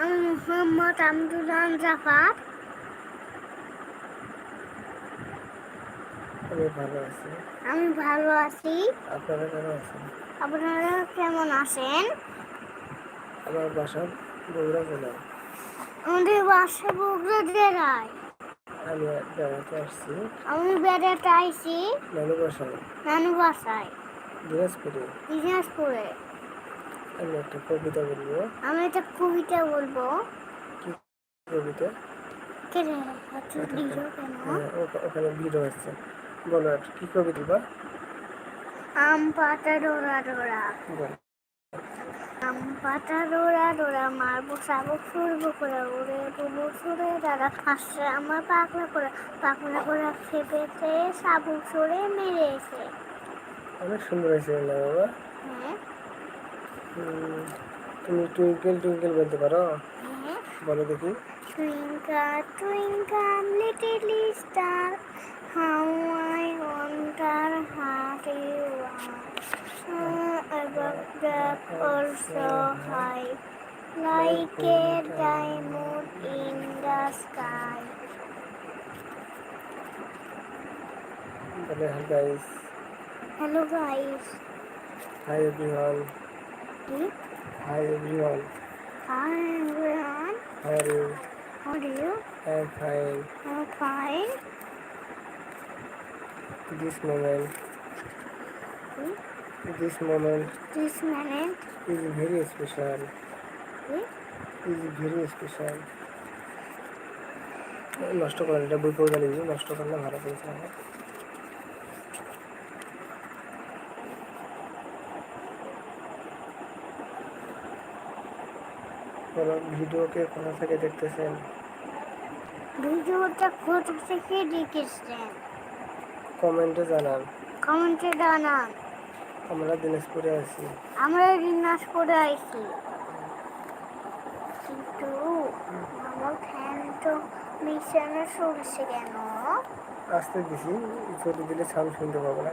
আমি মোহাম্মদ আব্দুল্লাহ জাফর। আমি ভালো আছি। আমি ভালো আছি। আপনারা কেমন আছেন? আপনারা কেমন আছেন? আমার বাসা বগুড়া জেলায়। আমাদের বাসা বগুড়া জেলায়। আমি বেড়াতে আসছি। আমি বেড়াতে আইছি নানু বাসায় নানু বাসায় দিনাজপুরে। দিনাজপুরে। আমি একটা কবিতা বলব। আমি একটা কবিতা বলব। কবিতা? কে কেন হ্যাঁ, ওখা- ওখানে ভিড় হচ্ছে। বলো আর কি কবিতা বা? আম পাতা ডোরা ডোরা। আম পাতা ডোরা ডোরা মারবো শাবক ফুলবো করে উড়ে ডুবো সরে দাদা হাসছে আমার পাকলা করে। পাকলা করে খেপেতে শাবক সরে মেরেছে। অনেক সুন্দর হয়েছে বাবা। হ্যাঁ। তুমি টুইঙ্কেল টুইঙ্কেল বলতে পারো হ্যাঁ বলো দেখি Twinkle, twinkle, little star, how I wonder how you are. Above the world so high, like a diamond in the sky. বলে hi guys Hello guys. Hi everyone hi everyone Hi everyone. How are you How are you? Am fine I'm fine. This moment Hmm? This moment This minute. Is very special Hmm? Is very special নষ্ট করেন এটা বই পড়ে গেলে নষ্ট করলে ভালো পেয়েছে আমার বলো ভিডিওকে কোথা থেকে দেখতেছেন? ভিডিওটা কোথা থেকে দেখেছেন কমেন্টে জানান। কমেন্টে জানান। আমরা দিনাজপুরে আছি। আমরা দিনাজপুরে আইছি। কিন্তু আমার ফ্যান তো বিছানা চলছে কেন? আসতে দিছি জোরে দিলে সাউন্ড শুনতে পাবো না।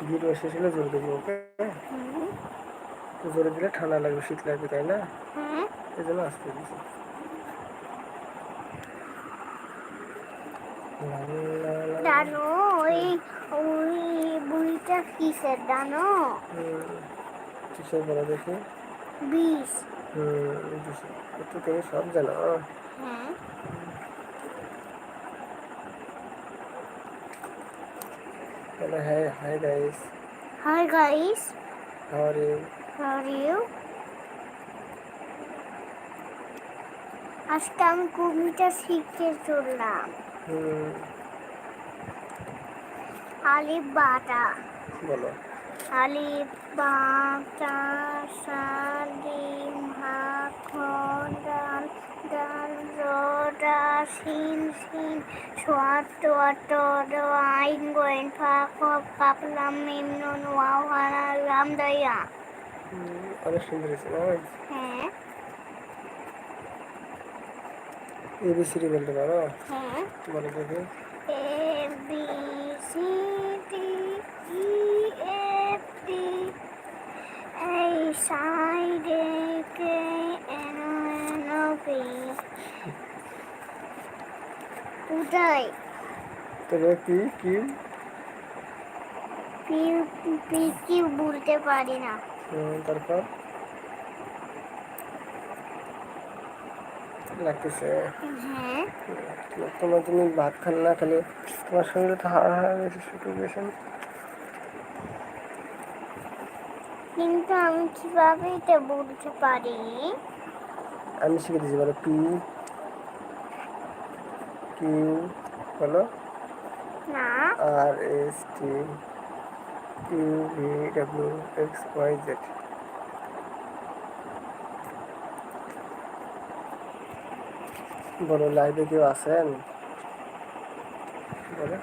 ভিডিও শেষ হলে জোরে দেবো ওকে? জোরে দিলে ঠান্ডা লাগবে শীত লাগবে তাই না? এই জন্য আসতে। জানো ওই ওই বইটা কিসের জানো কিসের বলো দেখি। বিষ। হুম তুমি সব জানো। হ্যাঁ ইউ আর ইউ আজকে আমি কবিতা শিখতে চললাম। আলিফ বাটা বলো। আলিফ বাটা সালিম হাখন ডাল ডাল রডা সিন সিন সোয়াট ওয়াট আইন গোয়েন ফাক কাপলাম মিমনুন ওয়াও হারা লাম দয়া অনেক সুন্দর হয়েছে না? হ্যাঁ। এবিসিডি বলতে পারো? হ্যাঁ। বলো দেখি। উদয়। তবে কি কি বলতে পারি না। তারপর? লাগতেছে। হ্যাঁ। তোমার তুমি ভাত খান না খেলে তোমার সঙ্গে তো হাড় হাড় বেশি শুকিয়ে গেছে কিন্তু আমি কীভাবে এটা বলতে পারি? আমি শিখে দিয়েছি বলো পি কিউ বলো। না। R S T U V W X Y Z বলো লাইভে কেউ আছেন? বলো।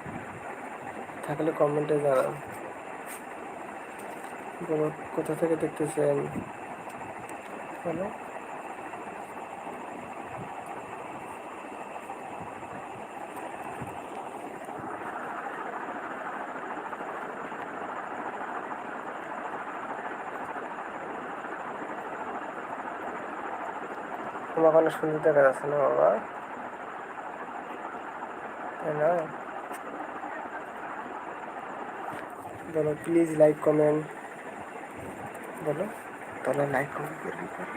থাকলে কমেন্টে জানান। বলো, কোথা থেকে দেখতেছেন? বলো। তোমাকে অনেক সুন্দর দেখা যাচ্ছে না বাবা। তাই বলো প্লিজ লাইক কমেন্ট বলো তাহলে লাইক কমেন্ট করবি কর।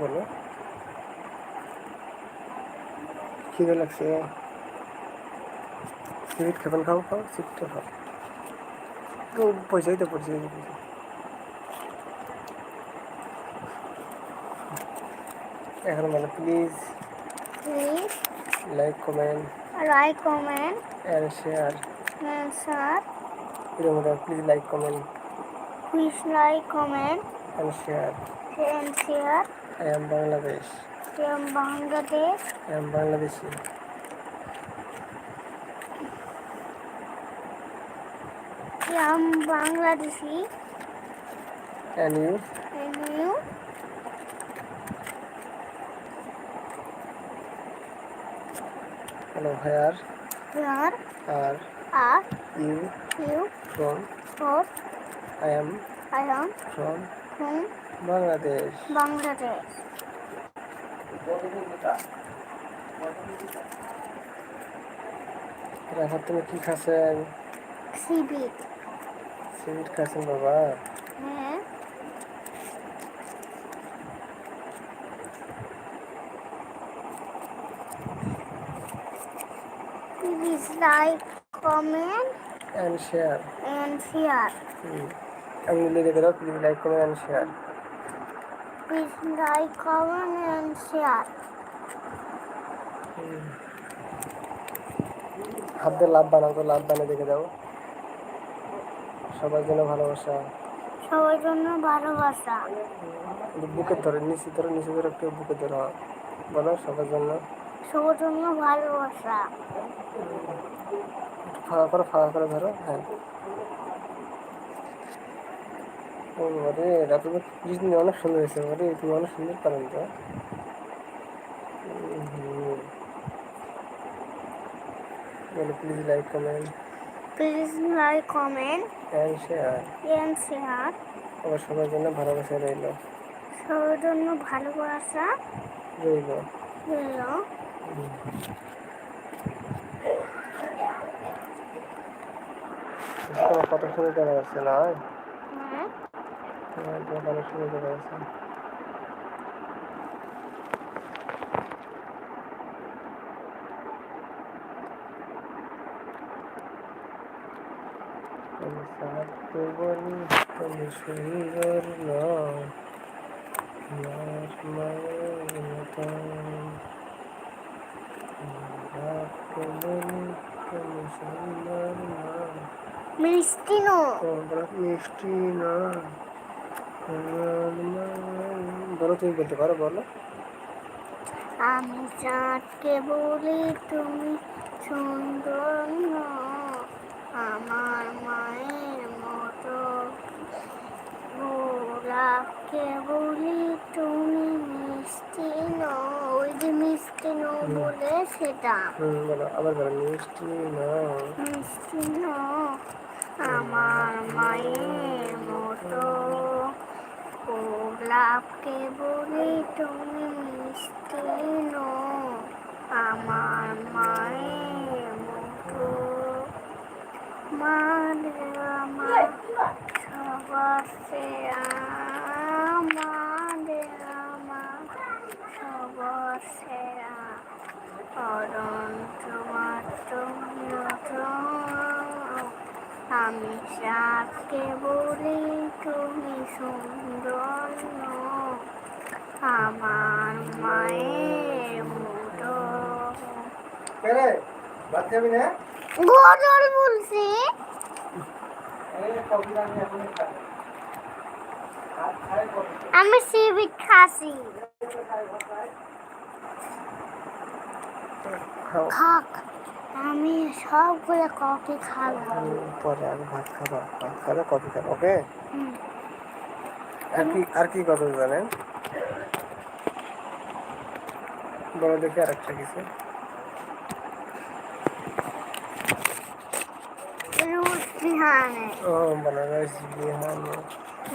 বলো। খিদে লাগছে। সিট খাবেন খাও খাও সিটটা খাও। পয়সাই তো পড়ছে। এখন বলো please please like comment like comment and share হ্যাঁ স্যার এর মধ্যে please like comment please like comment and share and share I am Bangladesh from Bangladesh I am Bangladeshi from Bangladeshi and you and you hello hair here R are you you from for I am I am from from Bangladesh Bangladesh এখন তুমি কি খাচ্ছেন seaweed সিমিট খাচ্ছেন বাবা Please like, comment and share and share. আমি লিখে দাও please like comment and share Please like, comment and share. হাত দিয়ে লাভ বানাও তো লাভ বানিয়ে দেখে দাও। সবার জন্য ভালোবাসা? সবার জন্য ভালোবাসা। বুকে ধরে নিচে ধরে নিচে ধরে একটু বুকে ধরে বলো সবার জন্য? সবার জন্য ভালোবাসা। ফাঁকা করে ফাঁকা করে ধরো হ্যাঁ। অনেক সুন্দর হয়েছে বাবারে তুমি অনেক সুন্দর পারেন তো please like comment please like comment. And share and share আবার সবার জন্য ভালোবাসা রইল। সবার জন্য ভালোবাসা রইল। রইল। কত সুন্দর দেখা যাচ্ছে না হ্যাঁ। তোমার অনেক সুন্দর দেখা যাচ্ছে আমি সাথে বলি তুমি সুন্দর নও আমার মায়ের মতন রাখতে বলি তুমি সুন্দর নও মিষ্টি নো। মিষ্টি না বলো তুমি বলতে পারো বলো। আমি চাঁদকে বলি তুমি সুন্দর নও আমার মায়ের মতো। গোলাপকে বলি তুমি মিষ্টি নও। ওই যে মিষ্টি নও বলে সেটা। আবার মিষ্টি না মিষ্টি নও আমার মায়ের মতো। গোলাপকে বলি তুমি মিষ্টি নও। আমার মায়ের মতো মানে আমার সবার সেরা মানে আমার সবার সেরা অনন্ত মাত্র আমি সাপকে বলি তুমি সুন্দর নও। আমার মায়ের মতো গজল বলছি। আমি সিবিট খাসি। খাক আমি সবগুলো কফি খাব। পরে আগে ভাত খাবা ভাত খাবে কফি খাবে ওকে। আর কি আর কি কথা জানেন? বলো দেখি আর একটা কিছু। বিহানে। ও বানারস বিহানে।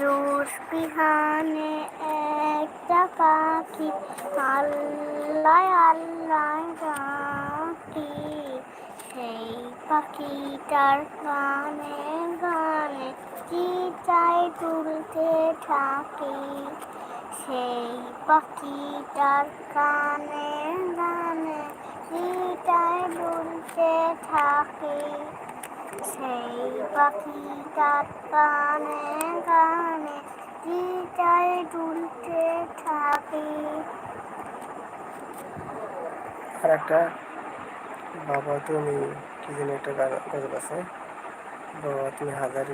রোজ বিহানে একটা পাখি। আল্লাহ আল্লাহ ডাকি সেই পাখিটার গানে গানে চাই তুলতে থাকি? সেই পাখিটার গানে গানে চাই তুলতে থাকি? সেই পাখিটার গানে গানে গিটায় দুলতে থাকে। আর একটা বাবা তুমি কি যেন একটা গান- গজল আছে বাবা তুমি হাজারি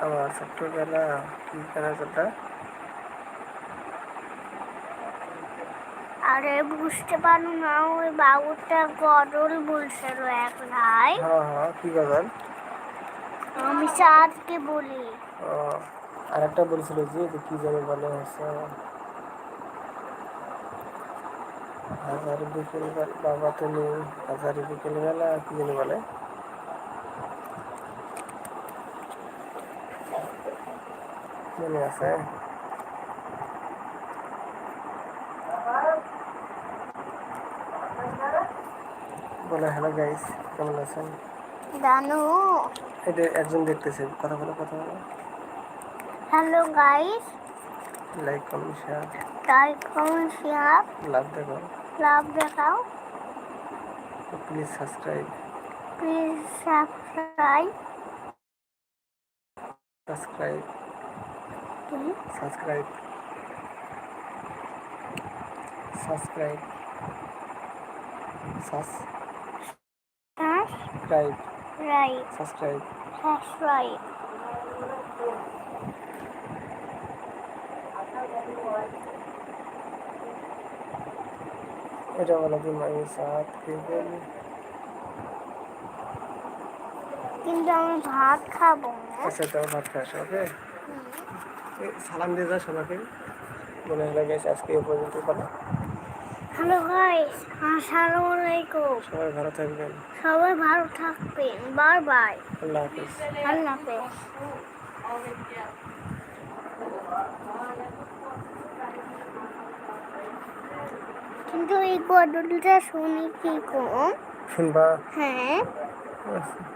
আমার ছোট্টবেলা কি গান আছে আরে বুঝতে পারো না ওই বাবুটা গডল বলছিল এক ভাই। হ্যাঁ হ্যাঁ কি গজল আমি চাঁদকে বলি। আর একটা বলছিল যে কি যেন বলে হচ্ছে হাজার বিকেল বাবা তুমি হাজার বিকেল বেলা কি যেন বলে? মনে আছে? বলে হ্যালো গাইস কেমন আছেন? জানো এটা একজন দেখতেছে কথা বলো কথা বলো। Hello guys like comment share তাই কমেন্ট শেয়ার লাভ দেখো লাভ দেখাও। Please subscribe please subscribe subscribe subscribe subscribe subscribe right subscribe subscribe এটা বলো তুমি আমি সাথ বলি কিন্তু আমি ভাত খাব আচ্ছা তোমার ভাত খাস ওকে? সালাম দিয়ে যাও সবাইকে। মনে হলো গেছে আজকে এ পর্যন্ত বলো হ্যালো গাইস আসসালামু আলাইকুম সবাই ভালো থাকবেন। সবাই ভালো থাকবেন। বাই বাই আল্লাহ হাফিজ। আল্লাহ হাফেজ। কিন্তু এই গডলটা শুনি কি কম শুনবা? হ্যাঁ। আচ্ছা।